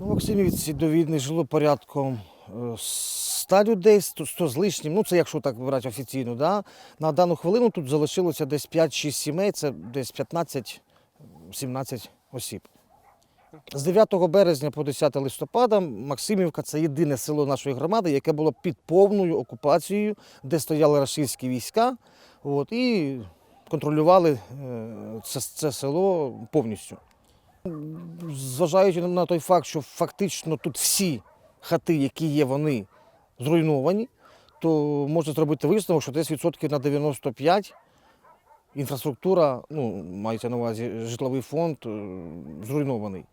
Максимівці до війни жило порядком е, 100 людей, 100, 100 з лишнім. Ну, це якщо так брати офіційно. Да? На дану хвилину тут залишилося десь 5-6 сімей, це десь 15-17 осіб. З 9 березня по 10 листопада Максимівка це єдине село нашої громади, яке було під повною окупацією, де стояли російські війська от, і контролювали е, це, це село повністю. Зважаючи на той факт, що фактично тут всі хати, які є, вони зруйновані, то можна зробити висновок, що десь відсотків на 95 інфраструктура, ну, мається на увазі житловий фонд, е, зруйнований.